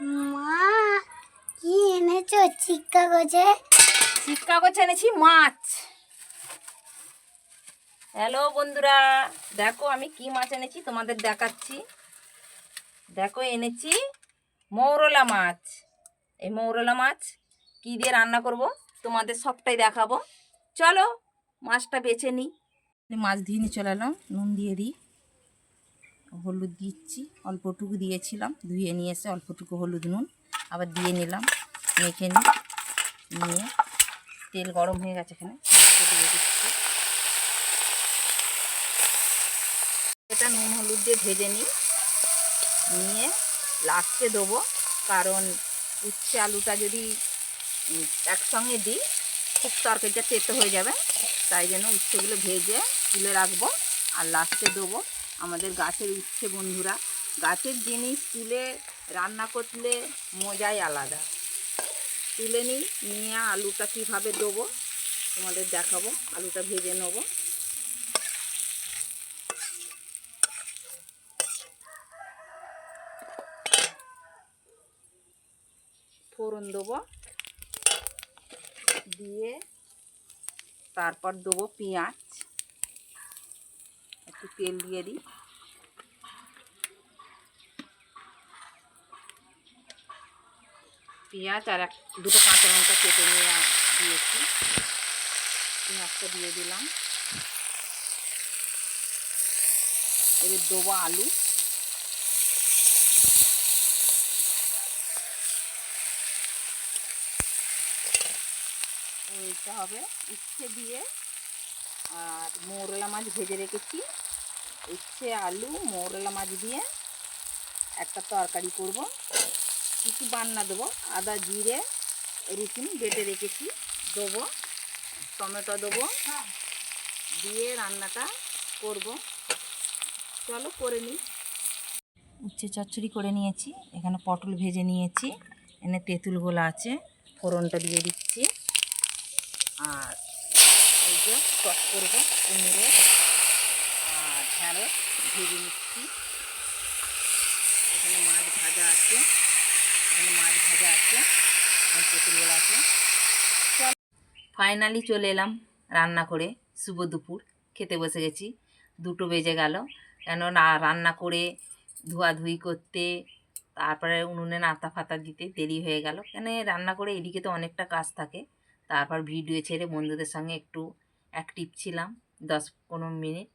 মা, কি এনেছো? চিক্কা গজে শীত কাগজ এনেছি মাছ। হ্যালো বন্ধুরা, দেখো আমি কি মাছ এনেছি তোমাদের দেখাচ্ছি। দেখো এনেছি মৌরলা মাছ। এই মৌরলা মাছ কী দিয়ে রান্না করব তোমাদের সবটাই দেখাবো। চলো মাছটা বেছে নিই। মাছ দিয়ে নিয়ে চলে নুন দিয়ে দিই। হলুদ দিচ্ছি, অল্পটুকু দিয়েছিলাম, ধুয়ে নিয়ে এসে অল্পটুকু হলুদ নুন আবার দিয়ে নিলাম, মেখে নিয়ে তেল গরম হয়ে গেছে এখানে দিচ্ছি। এটা নুন হলুদ দিয়ে ভেজে নিই, নিয়ে লাস্টে দেবো, কারণ উচ্ছে আলুটা যদি একসঙ্গে দিই, খুব তরকারিটা তেতো হয়ে যাবে, তাই জন্য উচ্ছেগুলো ভেজে তুলে রাখব, আর লাস্টে দেবো আমাদের গাছের উচ্ছে বন্ধুরা। গাছের জিনিস তুলে রান্না করলে মজাই আলাদা। তুলে নিই, নিয়ে আলুটা কীভাবে দেবো তোমাদের দেখাবো। আলুটা ভেজে নেব। ফোড়ন দেবো। দিয়ে তারপর দেবো পেঁয়াজ। একটু তেল দিয়ে দিই। পেঁয়াজ আর এক, দুটো কাঁচা লঙ্কা কেটে নিয়ে দিয়েছি। পেঁয়াজটা দিয়ে দিলাম। এবার দেবো আলু। এইটা হবে উচ্ছে দিয়ে। আর মৌরলা মাছ ভেজে রেখেছি। উচ্ছে আলু, মৌরলা মাছ দিয়ে একটা তরকারি করব। কিছু বান্না দেবো? আদা, জিরে, রসুন বেটে রেখেছি, দেবো, টমেটো দেবো, দিয়ে রান্নাটা করব। চলো করে নিই। উচ্ছে চচ্চড়ি করে নিয়েছি, এখানে পটল ভেজে নিয়েছি, এনে তেঁতুলগুলো আছে, ফোড়নটা দিয়ে দিচ্ছি। আর এই যে টক করব কুমড়ো আর ঢ্যাঁড়স ভেজে নিচ্ছি। এখানে মাছ ভাজা আছে। চল। ফাইনালি চলে এলাম রান্না করে শুভ দুপুর। খেতে বসে গেছি। দুটো বেজে গেল। কেন না, রান্না করে ধোয়াধুয়ি করতে, তারপরে উনুনে নাতা ফাতা দিতে দেরি হয়ে গেল। কেন রান্না করে এদিকে তো অনেকটা কাজ থাকে। তারপর ভিডিও ছেড়ে বন্ধুদের সঙ্গে একটু অ্যাক্টিভ ছিলাম, দশ পনেরো মিনিট।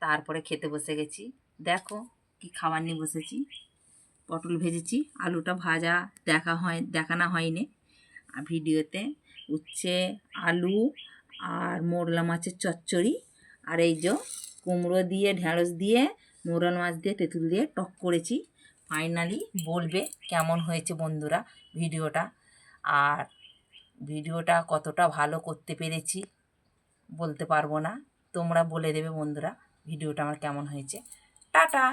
তারপরে খেতে বসে গেছি। দেখো কি খাবার নিয়ে বসেছি। পটল ভেজেছি, আলুটা ভাজা দেখা হয় দেখানো হয়নি। আর ভিডিওতে উচ্ছে, আলু আর মোরলা মাছের চচ্চড়ি আর এই যে কুমড়ো দিয়ে ঢ্যাঁড়স দিয়ে, মোরল মাছ দিয়ে, তেঁতুল দিয়ে টক করেছি। ফাইনালি বলবে কেমন হয়েছে বন্ধুরা ভিডিওটা। আর ভিডিওটা কতটা ভালো করতে পেরেছি বলতে পারব না। তোমরা বলে দেবে বন্ধুরা ভিডিওটা আমার কেমন হয়েছে। টাটা!